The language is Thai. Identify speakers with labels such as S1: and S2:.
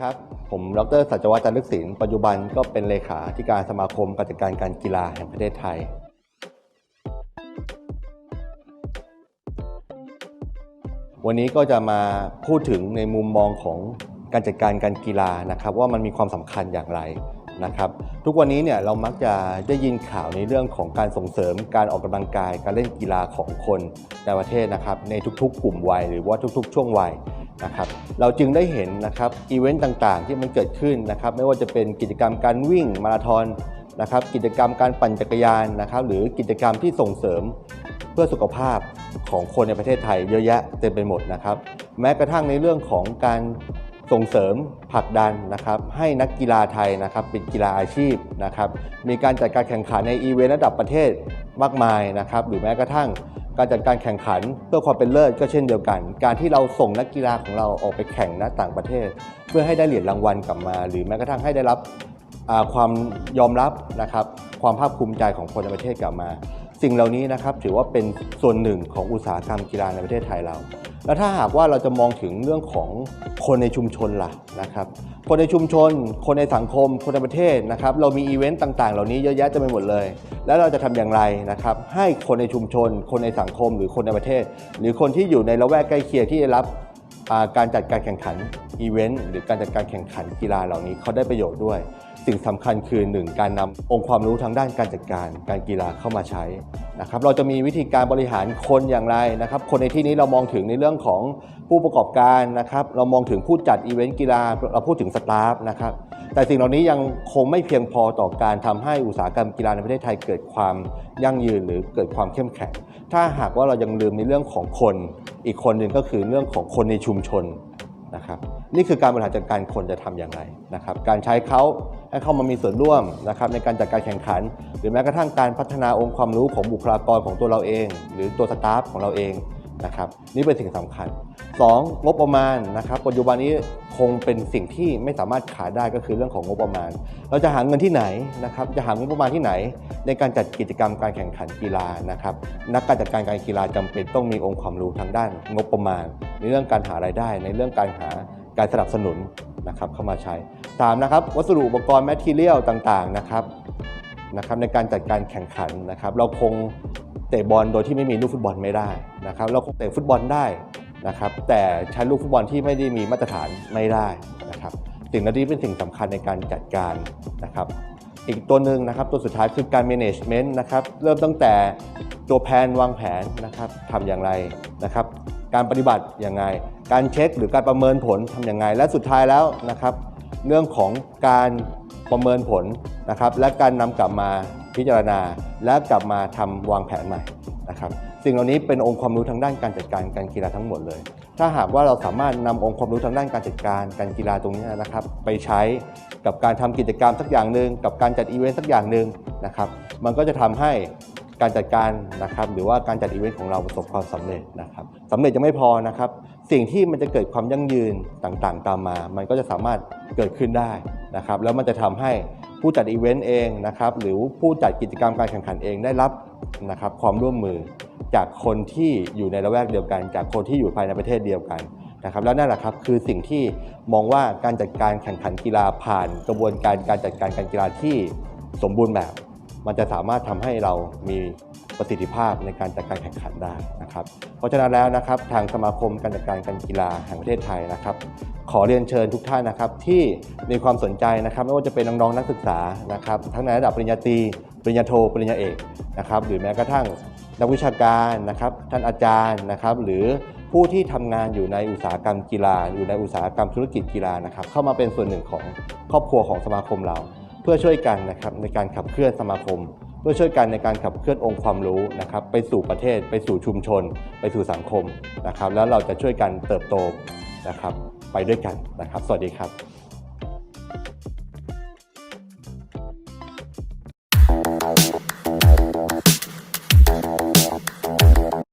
S1: ครับ ผมดรสัจวัฒน์จันทร์ลึกศิลป์ปัจจุบันก็เป็นเลขาธิการสมาคมการจัดการการกีฬาแห่งประเทศไทย วันนี้ก็จะมาพูดถึงในมุมมองของการจัดการการกีฬานะครับ ว่ามันมีความสำคัญอย่างไรนะครับ ทุกวันนี้เนี่ยเรามักจะได้ยินข่าวในเรื่องของการส่งเสริมการออกกำลังกายการเล่นกีฬาของคนในประเทศนะครับ ในทุกๆ กลุ่มวัยหรือว่าทุก ๆ ช่วงวัย นะครับเราจึงได้เห็นนะครับอีเวนต์ต่างๆ ที่มันเกิดขึ้นนะครับไม่ว่าจะเป็นกิจกรรมการวิ่งมาราธอนนะครับกิจกรรมการปั่นจักรยานนะครับหรือกิจกรรมที่ส่งเสริมเพื่อสุขภาพของคนในประเทศไทยเยอะแยะเต็มไปหมดนะครับแม้กระทั่งในเรื่องของการส่งเสริมผลักดันนะครับให้นักกีฬาไทยนะครับเป็นกีฬาอาชีพนะครับมีการจัดการแข่งขันในอีเวนต์ระดับประเทศมากมายนะครับหรือแม้กระทั่ง การจัดการแข่งขันเพื่อความเป็นเลิศก็เช่นเดียวกัน การที่เราส่งนักกีฬาของเราออกไปแข่งณต่างประเทศ เพื่อให้ได้เหรียญรางวัลกลับมา หรือแม้กระทั่งให้ได้รับความยอมรับนะครับความภาคภูมิใจของคนในประเทศกลับมา สิ่งเหล่านี้นะครับถือว่าเป็นส่วนหนึ่งของอุตสาหกรรมกีฬาในประเทศไทยเรา แล้วถ้าหากว่าเราจะมองถึงเรื่องของคนในชุมชนล่ะนะครับ คนในชุมชน คนในสังคม คนในประเทศนะครับ เรามีอีเวนต์ต่าง ๆ เหล่านี้เยอะแยะเต็มไปหมดเลย แล้วเราจะทำอย่างไรนะครับ ให้คนในชุมชน คนในสังคม หรือคนในประเทศ หรือคนที่อยู่ในละแวกใกล้เคียงที่ได้รับการจัดการแข่งขันอีเวนต์หรือการจัดการแข่งขันกีฬาเหล่านี้เขาได้ประโยชน์ด้วย สิ่งสำคัญคือ 1 การนำองค์ความรู้ทางด้านการจัดการการกีฬาเข้ามาใช้นะครับเราจะมีวิธีการบริหารคนอย่างไรนะครับ คนในที่นี้เรามองถึงในเรื่องของผู้ประกอบการนะครับ เรามองถึงผู้จัดอีเวนต์กีฬาเราพูดถึงสตาฟนะครับแต่สิ่งเหล่านี้ยังคงไม่เพียงพอต่อการทำให้อุตสาหกรรมกีฬาในประเทศไทยเกิดความยั่งยืนหรือเกิดความเข้มแข็ง ถ้าหากว่าเรายังลืมในเรื่องของคน อีกคนหนึ่งก็คือเรื่องของคนในชุมชนนะครับนี่คือการบริหารจัดการคนจะทำอย่างไรนะครับ การใช้เขา ให้เข้ามามีส่วนร่วมนะครับในการจัดการแข่งขัน หรือแม้กระทั่งการพัฒนาองค์ความรู้ของบุคลากรของตัวเราเอง หรือตัวสตาฟของเราเองนะครับนี่เป็นสิ่งสำคัญ 2. งบประมาณนะครับปัจจุบันนี้คงเป็นสิ่งที่ไม่สามารถขาดได้ก็คือเรื่องของงบประมาณ เราจะหาเงินที่ไหนนะครับจะหางบประมาณที่ไหน ในการจัดกิจกรรมการแข่งขันกีฬานะครับนักการจัดการการกีฬาจำเป็นต้องมีองค์ความรู้ทางด้าน งบประมาณ ในเรื่องการหารายได้ ในเรื่องการหาการสนับสนุนนะครับเข้ามาใช้ ตามนะครับวัสดุอุปกรณ์แมทเทียลต่างๆนะครับนะครับในการจัดการแข่งขันนะครับ เราคงเตะบอลโดยที่ไม่มีลูกฟุตบอลไม่ได้นะครับ เราคงเตะฟุตบอลได้นะครับ แต่ใช้ลูกฟุตบอลที่ไม่ได้มีมาตรฐานไม่ได้นะครับสิ่งนี้เป็นสิ่งสำคัญในการจัดการนะครับ อีกตัวหนึ่งนะครับ ตัวสุดท้ายคือการ management นะครับ เริ่มตั้งแต่ตัวแผนวางแผนนะครับทำอย่างไรนะครับ การปฏิบัติอย่างไรการเช็คหรือการประเมินผลทำอย่างไรและสุดท้ายแล้วนะครับ เรื่องของการประเมินผลนะครับ และการนำกลับมาพิจารณา และกลับมาทำวางแผนใหม่นะครับ สิ่งเหล่านี้เป็นองค์ความรู้ทางด้านการจัดการการกีฬาทั้งหมดเลย ถ้าหากว่าเราสามารถนำองค์ความรู้ทางด้านการจัดการการกีฬาตรงนี้นะครับ ไปใช้กับการทำกิจกรรมสักอย่างหนึ่งกับการจัดอีเวนต์สักอย่างหนึ่งนะครับ มันก็จะทำให้การจัดการนะครับ หรือว่าการจัดอีเวนต์ของเราประสบความสำเร็จนะครับสำเร็จยังไม่พอนะครับ สิ่งที่มันจะเกิดความยั่งยืนต่างๆ ตามมา มันก็จะสามารถเกิดขึ้นได้นะครับแล้วมันจะทำให้ผู้จัดอีเวนต์เองนะครับหรือผู้จัดกิจกรรมการแข่งขันเองได้รับนะครับความร่วมมือจากคนที่อยู่ในละแวกเดียวกัน จากคนที่อยู่ภายในประเทศเดียวกันนะครับแล้วนั่นแหละครับคือสิ่งที่มองว่าการจัดการแข่งขันกีฬาผ่านกระบวนการการจัดการการกีฬาที่สมบูรณ์แบบ มันจะสามารถทำให้เรามี ประสิทธิภาพในการจัดการแข่งขันได้นะครับ เพราะฉะนั้นแล้วนะครับทางสมาคมการจัดการการกีฬาแห่งประเทศไทยนะครับ ขอเรียนเชิญทุกท่านนะครับที่มีความสนใจนะครับไม่ว่าจะเป็นน้องๆนักศึกษานะครับทั้งในระดับปริญญาตรีปริญญาโทปริญญาเอกนะครับหรือแม้กระทั่งนักวิชาการนะครับท่านอาจารย์นะครับหรือผู้ที่ทำงานอยู่ในอุตสาหกรรมกีฬา อยู่ในอุตสาหกรรมธุรกิจกีฬานะครับเข้ามาเป็นส่วนหนึ่งของครอบครัวของสมาคมเรา เพื่อช่วยกันนะครับในการขับเคลื่อนสมาคม เพื่อช่วยกันในการขับเคลื่อนองค์ความรู้นะครับไปสู่ประเทศ ไปสู่ชุมชน ไปสู่สังคมนะครับแล้วเราจะช่วยกันเติบโตนะครับไปด้วยกันนะครับ สวัสดีครับ